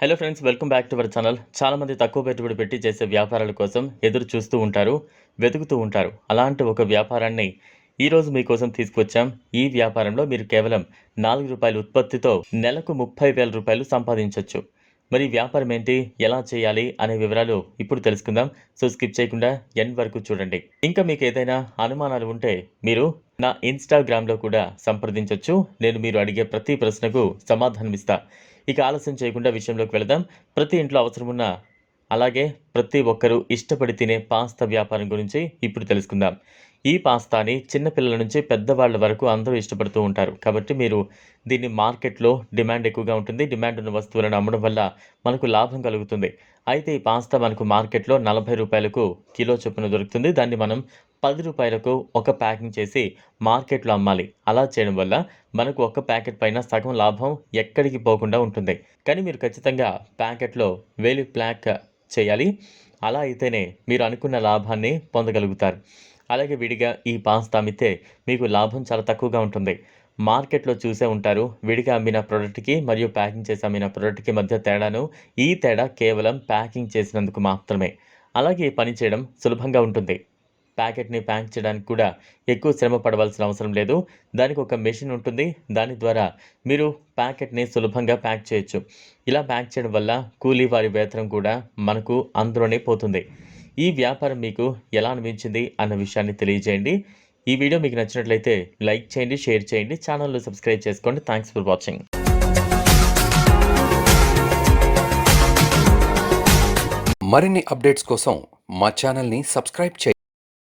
Hello friends welcome back to our channel చాలామంది తక్కువ పెట్టుబడి పెట్టి చేసే వ్యాపారాల కోసం ఎదురు చూస్తూ ఉంటారు వెతుకుతూ ఉంటారు. అలాంటి ఒక వ్యాపారాన్ని ఈరోజు మీకోసం తీసుకొచ్చాం. ఈ వ్యాపారంలో మీరు కేవలం నాలుగు రూపాయల ఉత్పత్తితో నెలకు ముప్పై వేల రూపాయలు సంపాదించవచ్చు మరి వ్యాపారం ఏంటి? ఎలా చేయాలి? అనే వివరాలు ఇప్పుడు తెలుసుకుందాం. సో స్కిప్ చేయకుండా ఎన్ వరకు చూడండి. ఇంకా మీకు ఏదైనా అనుమానాలు ఉంటే మీరు నా ఇన్స్టాగ్రామ్లో కూడా సంప్రదించవచ్చు నేను మీరు అడిగే ప్రతి ప్రశ్నకు సమాధానం ఇస్తా. ఇక ఆలస్యం చేయకుండా విషయంలోకి వెళదాం. ప్రతి ఇంట్లో అవసరం ఉన్న అలాగే ప్రతి ఒక్కరూ ఇష్టపడి తినే పాస్తా వ్యాపారం గురించి ఇప్పుడు తెలుసుకుందాం. ఈ పాస్తాని చిన్నపిల్లల నుంచి పెద్దవాళ్ళ వరకు అందరూ ఇష్టపడుతూ ఉంటారు. కాబట్టి మీరు దీన్ని మార్కెట్లో డిమాండ్ ఎక్కువగా ఉంటుంది. డిమాండ్ ఉన్న వస్తువులను అమ్మడం వల్ల మనకు లాభం కలుగుతుంది. అయితే ఈ పాస్తా మనకు మార్కెట్లో నలభై రూపాయలకు కిలో చొప్పున దొరుకుతుంది. దాన్ని మనం పది రూపాయలకు ఒక ప్యాకింగ్ చేసి మార్కెట్లో అమ్మాలి. అలా చేయడం వల్ల మనకు ఒక ప్యాకెట్ పైన సగం లాభం ఎక్కడికి పోకుండా ఉంటుంది. కానీ మీరు ఖచ్చితంగా ప్యాకెట్లో వేలి ప్లాక్ చేయాలి. అలా అయితేనే మీరు అనుకున్న లాభాన్ని పొందగలుగుతారు. అలాగే విడిగా ఈ పాస్తా అమ్మితే మీకు లాభం చాలా తక్కువగా ఉంటుంది. మార్కెట్లో చూసే ఉంటారు విడిగా అమ్మిన ప్రోడక్ట్కి మరియు ప్యాకింగ్ చేసి అమ్మిన ప్రోడక్ట్కి మధ్య తేడాను. ఈ తేడా కేవలం ప్యాకింగ్ చేసినందుకు మాత్రమే. అలాగే పని చేయడం సులభంగా ఉంటుంది. ప్యాకెట్ని ప్యాక్ చేయడానికి కూడా ఎక్కువ శ్రమ పడవలసిన అవసరం లేదు. దానికి ఒక మెషిన్ ఉంటుంది. దాని ద్వారా మీరు ప్యాకెట్ని సులభంగా ప్యాక్ చేయొచ్చు. ఇలా ప్యాక్ చేయడం వల్ల కూలీ వారి వేతనం కూడా మనకు అందులోనే పోతుంది. ఈ వ్యాపారం మీకు ఎలా అనిపించింది అన్న విషయాన్ని తెలియజేయండి. ఈ వీడియో మీకు నచ్చినట్లయితే లైక్ చేయండి షేర్ చేయండి ఛానల్లో సబ్స్క్రైబ్ చేసుకోండి. థ్యాంక్స్ ఫర్ వాచింగ్ మరిన్ని అప్డేట్స్ కోసం మా ఛానల్ని సబ్స్క్రైబ్ చేయండి.